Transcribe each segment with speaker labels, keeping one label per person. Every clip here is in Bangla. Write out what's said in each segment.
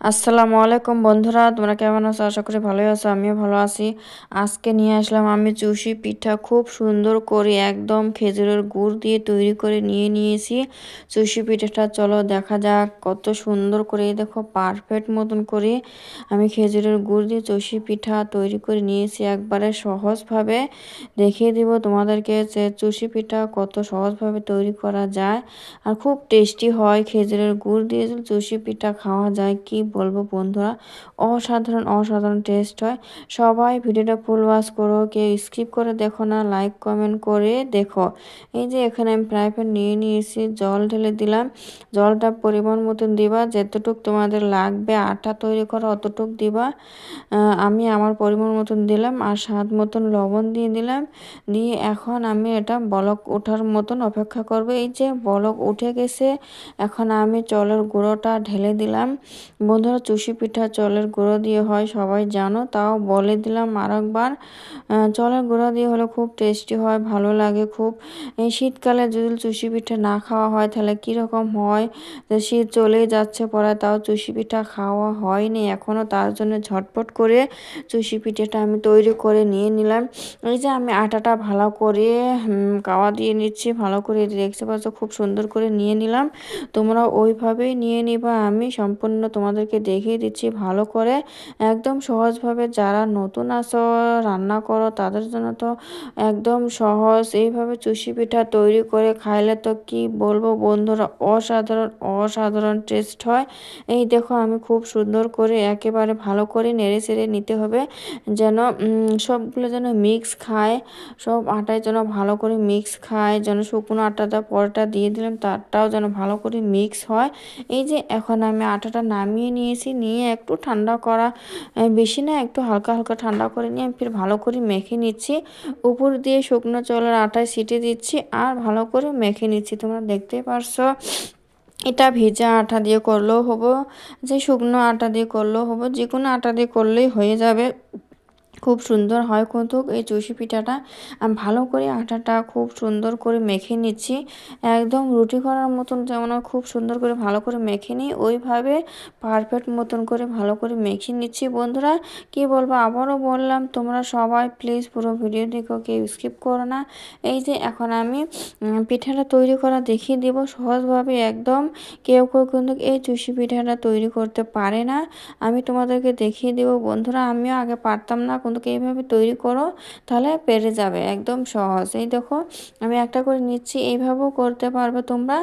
Speaker 1: আসসালামু আলাইকুম বন্ধুরা, তোমরা কেমন আছো? আশা করি ভালোই আছো, আমিও ভালো আছি। আজকে নিয়ে আসলাম আমি চুষি পিঠা, খুব সুন্দর করে একদম খেজুরের গুড় দিয়ে তৈরি করে নিয়ে নিয়েছি। চুষি পিঠাটা চলো দেখা যাক, কত সুন্দর করে দেখো পারফেক্ট মতন করে আমি খেজুরের গুড় দিয়ে চুষি পিঠা তৈরি করে নিয়েছি। একবারে সহজভাবে দেখিয়ে দিব তোমাদেরকে যে চুষি পিঠা কত সহজভাবে তৈরি করা যায়। আর খুব টেস্টি হয় খেজুরের গুড় দিয়ে চুষি পিঠা খাওয়া যায়, কি বলব বন্ধুরা, অসাধারণ অসাধারণ টেস্ট হয়। সবাই ভিডিওটা ফুল ওয়াশ করো, কেউ স্কিপ করে দেখো না লাইক কমেন্ট করে দেখো। এই যে এখানে আমি ফ্রাই প্যান নিয়ে নিয়েছি, জল ঢেলে দিলাম। জলটা পরিমাণ মতন দিবা, যতটুক তোমাদের লাগবে, আটা তৈরি করা, অতটুক দিবা। আমি আমার পরিমাণ মতন দিলাম আর স্বাদ মতন লবণ দিয়ে দিলাম। দিয়ে এখন আমি এটা বলক ওঠার মতন অপেক্ষা করব। এই যে বলক উঠে গেছে, এখন আমি চলের গুঁড়োটা ঢেলে দিলাম। বন্ধুরা চুষি পিঠা চলের গুঁড়ো দিয়ে হয়, সবাই জানো। তাও বলে দিলাম আরেকবার চলের গুঁড়ো দিয়ে হলে খুব টেস্টি হয়, ভালো লাগে খুব। এই শীতকালে যদি চুষি পিঠা না খাওয়া হয়, তাহলে কীরকম হয়? শীত চলেই যাচ্ছে পরে, তাও চুষি পিঠা খাওয়া হয়নি। এখনও তার জন্য ঝটপট করে চুষি পিঠাটা আমি তৈরি করে নিয়ে নিলাম। এই যে আমি আটাটা ভালো করে কাওয়া দিয়ে নিচ্ছি, ভালো করে দেখতে পাচ্ছ, খুব সুন্দর করে নিয়ে নিলাম। তোমরা ওইভাবেই নিয়ে নিবা, আমি সম্পূর্ণ তোমাদেরকে দেখিয়ে দিচ্ছি, ভালো করে একদম সহজভাবে যারা নতুন আসো, রান্না করো তাদের জন্য তো একদম সহজ। এইভাবে চুষি পিঠা তৈরি করে খাইলে তো কি বলব বন্ধুরা, অসাধারণ অসাধারণ টেস্ট হয়। এই দেখো আমি খুব সুন্দর করে একেবারে ভালো করে নেড়ে চেড়ে নিতে হবে যেন সবগুলো যেন মিক্স খায়, সব আটায় যেন ভালো করে মিক্স খায়, যেন শুকনো আটাটা পরটা দিয়ে দিলাম তারটাও যেন ভালো করে মিক্স হয়। এই যে এখন আমি আটাটা নামিয়ে নিয়েছি, নিয়ে একটু ঠান্ডা করা বেশি না, একটু হালকা হালকা ঠান্ডা করে নিয়ে আমি ফির ভালো করে মেখে নিচ্ছি। উপর দিয়ে শুকনো চলের আটায় সিটে দিচ্ছি আর ভালো করে মেখে নিচ্ছি। তোমরা দেখতে পারছ, এটা ভেজা আটা দিয়ে করলেও হব, যে শুকনো আটা দিয়ে করলেও হব, যে কোনো আটা দিয়ে করলেই হয়ে যাবে। খুব সুন্দর হয় কিন্তু এই চুষি পিঠাটা ভালো করে আটাটা খুব সুন্দর করে মেখে নিচ্ছি। একদম রুটি করার মতন যেমন খুব সুন্দর করে ভালো করে মেখে নিই। ওইভাবে পারফেক্ট মতন করে ভালো করে মেখে নিচ্ছি। বন্ধুরা, কি বলব? আবারও বললাম, তোমরা সবাই প্লিজ পুরো ভিডিও দেখো কেউ স্কিপ করো না। এই যে এখন আমি পিঠাটা তৈরি করা দেখিয়ে দেব। সহজভাবে একদম কেউ কেউ কিন্তু এই চুষি পিঠাটা তৈরি করতে পারে না। আমি তোমাদেরকে দেখিয়ে দেবো। বন্ধুরা, আমিও আগে পারতাম না কিন্তু এইভাবে তৈরি করো, তাহলে পেরে যাবে, একদম সহজ। এই দেখো, আমি একটা করে নিচ্ছি, এইভাবেও করতে পারবে তোমরা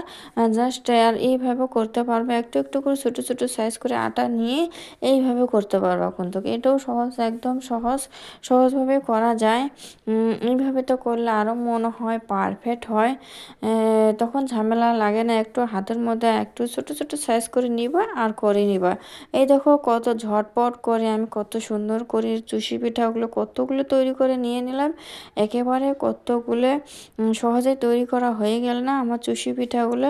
Speaker 1: জাস্ট আর এইভাবে করতে পারবে, একটু একটু করে ছোটো ছোটো সাইজ করে আটা নিয়ে এইভাবে করতে পারবা কিন্তু। এটাও সহজ, একদম সহজ, সহজভাবে করা যায়। এইভাবে তো করলে আরও মনে হয় পারফেক্ট হয়। তখন ঝামেলা লাগে না, একটু হাতের মধ্যে একটু ছোটো ছোটো সাইজ করে নিবা আর করে নিবা। এই দেখো, কত ঝটপট করে আমি কত সুন্দর করে চুষি পিঠাগুলো কতগুলো তৈরি করে নিয়ে নিলাম, একেবারে কতগুলো সহজে তৈরি করা হয়ে গেল না। আমার চুষি পিঠাগুলো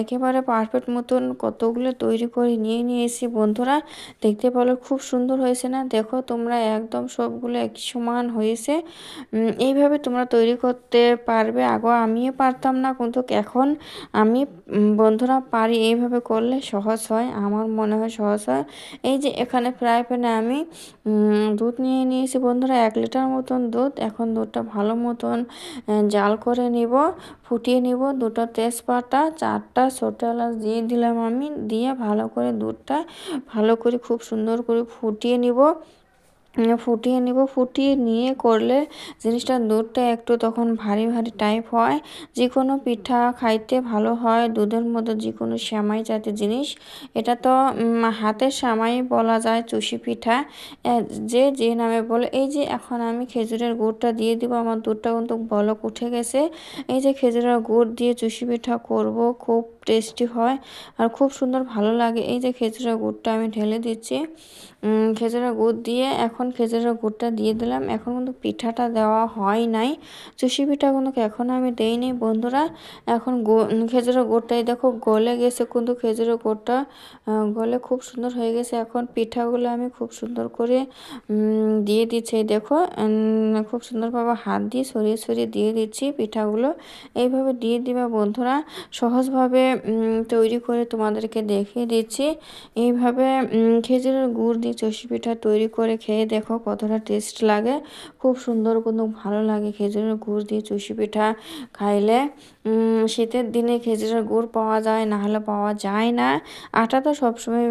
Speaker 1: একেবারে পারফেক্ট মতন কতগুলো তৈরি করে নিয়ে নিয়েছি বন্ধুরা। দেখতে পেল খুব সুন্দর হয়েছে না? দেখো তোমরা একদম সবগুলো একই সমান হয়েছে। এইভাবে তোমরা তৈরি করতে পারবে। আগো আমিও পারতাম না, কিন্তু এখন আমি বন্ধুরা পারি এইভাবে করলে সহজ হয়। আমার মনে হয় সহজ হয়। এই যে এখানে ফ্রাই প্যানে আমি দুধ নিয়ে নিয়ে নিয়েছি বন্ধুরা, এক লিটার মতন দুধ। এখন দুধটা ভালো মতন জাল করে নিব, ফুটিয়ে নিব। দুটো তেজপাতা, চারটা ছোটো এলাচ দিয়ে দিলাম আমি। দিয়ে ভালো করে দুধটা ভালো করে, খুব সুন্দর করে ফুটিয়ে নিব। ফুটিয়ে নিব। ফুটিয়ে নিয়ে করলে জিনিসটা দুধটা একটু তখন ভারী ভারী টাইপ হয়। যে কোনো পিঠা খাইতে ভালো হয়, দুধের মধ্যে যে কোনো শ্যামাই জাতীয় জিনিস। এটা তো হাতের শ্যামাই বলা যায়, চুষি পিঠা। যে যে নামে বলে, এই যে এখন আমি খেজুরের গুড়টা দিয়ে দিব, আমার দুধটা কিন্তু বলক উঠে গেছে। এই যে খেজুরের গুড় দিয়ে চুষি পিঠা করব, খুব টেস্টি হয় আর খুব সুন্দর ভালো লাগে। এই যে খেজুরের গুড়টা আমি ঢেলে দিচ্ছি। খেজুরের গুড় দিয়ে এখন খেজুরের গুড়টা দিয়ে দিলাম। এখন কিন্তু পিঠাটা দেওয়া হয় নাই। চুষি পিঠা কিন্তু এখন আমি দেইনি বন্ধুরা। এখন খেজুরের গুড়টাই দেখো গলে গেছে কিন্তু খেজুরের গুড়টা গলে খুব সুন্দর হয়ে গেছে। এখন পিঠাগুলো আমি খুব সুন্দর করে দিয়ে দিচ্ছি। দেখো খুব সুন্দরভাবে হাত দিয়ে সরিয়ে সরিয়ে দিয়ে দিচ্ছি পিঠাগুলো। এইভাবে দিয়ে দিবা বন্ধুরা। সহজভাবে তৈরি করে তোমাদেরকে দেখিয়ে দিচ্ছি। এইভাবে খেজুরের গুড় দিয়ে চষি পিঠা তৈরি করে খেয়ে দেখো কতটা টেস্ট লাগে। খুব সুন্দর কিন্তু ভালো লাগে খেজুরের গুড় দিয়ে চষি পিঠা খাইলে। শীতের দিনে খেজুরের গুড় পাওয়া যায় না হলে পাওয়া যায় না। আটা তো সবসময়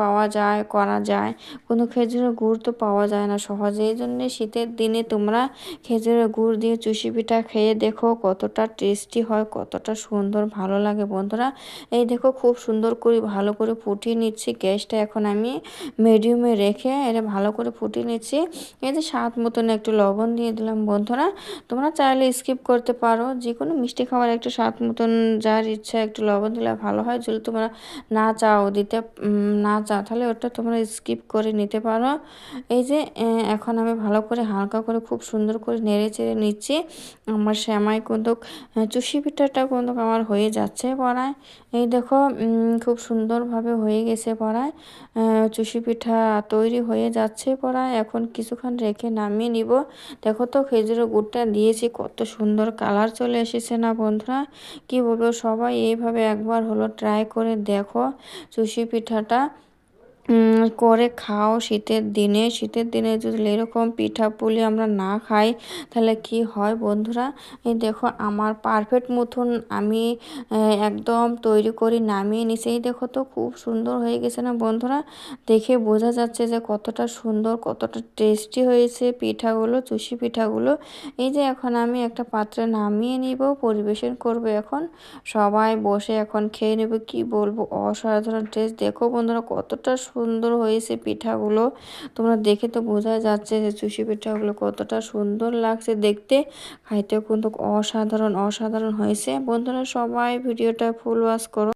Speaker 1: পাওয়া যায়, করা যায়। কোনো খেজুরের গুড় তো পাওয়া যায় না সহজে। এই জন্যে শীতের দিনে তোমরা খেজুরের গুড় দিয়ে চুষি পিঠা খেয়ে দেখো কতটা টেস্টি হয়, কতটা সুন্দর, ভালো লাগে বন্ধুরা। এই দেখো খুব সুন্দর করে ভালো করে ফুটিয়ে নিচ্ছি। গ্যাসটা এখন আমি মিডিয়ামে রেখে এটা ভালো করে ফুটিয়ে নিচ্ছি। এই যে স্বাদ মতন একটু লবণ দিয়ে দিলাম বন্ধুরা। তোমরা চাইলে স্কিপ করতে পারো। যে কোনো মিষ্টি খাবার একটু স্বাদ মতন, যার ইচ্ছা একটু লবণ দিলে ভালো হয়। যদি তোমরা না চাও দিতে না চাও, তাহলে ওটা তোমরা স্কিপ করে নিতে পারো। এই যে এখন আমি ভালো করে হালকা করে খুব সুন্দর করে নেড়ে চেড়ে নিচ্ছি। আমার শ্যামাই কিন্তু চুষি পিঠাটা কিন্তু আমার হয়ে যাচ্ছে। পড়ায়। এই দেখো খুব সুন্দরভাবে হয়ে গেছে পড়ায়। চুষি পিঠা তৈরি হয়ে যাচ্ছে পড়ায়। এখন কিছুক্ষণ রেখে নামিয়ে নিব। দেখো তো, খেজুরের গুড়টা দিয়েছি, কত সুন্দর কালার চলে এসেছে না বন্ধুরা? কি বলব, সবাই এইভাবে একবার হলো ট্রাই করে দেখো চুষি পিঠাটা। করে খাও শীতের দিনে। শীতের দিনে যদি এরকম পিঠা পুলি আমরা না খাই, তাহলে কি হয় বন্ধুরা? এই দেখো আমার পারফেক্ট মতন আমি একদম তৈরি করে নামিয়ে নিছি। দেখো তো খুব সুন্দর হয়ে গেছে না বন্ধুরা? দেখে বোঝা যাচ্ছে যে কতটা সুন্দর, কতটা টেস্টি হয়েছে পিঠাগুলো, চুষি পিঠাগুলো। এই যে এখন আমি একটা পাত্রে নামিয়ে নিব, পরিবেশন করব এখন। সবাই বসে এখন খেয়ে নেবে, কি বলব? অসাধারণ টেস্ট দেখো বন্ধুরা কতটা সুন্দর হয়েছে পিঠাগুলো। তোমরা দেখে তো বোঝা যাচ্ছে যে চুষি পিঠাগুলো কতটা সুন্দর লাগছে দেখতে। খাইতেও কিন্তু অসাধারণ অসাধারণ হয়েছে। বন্ধুরা সবাই ভিডিওটা ফুল ওয়াশ করো।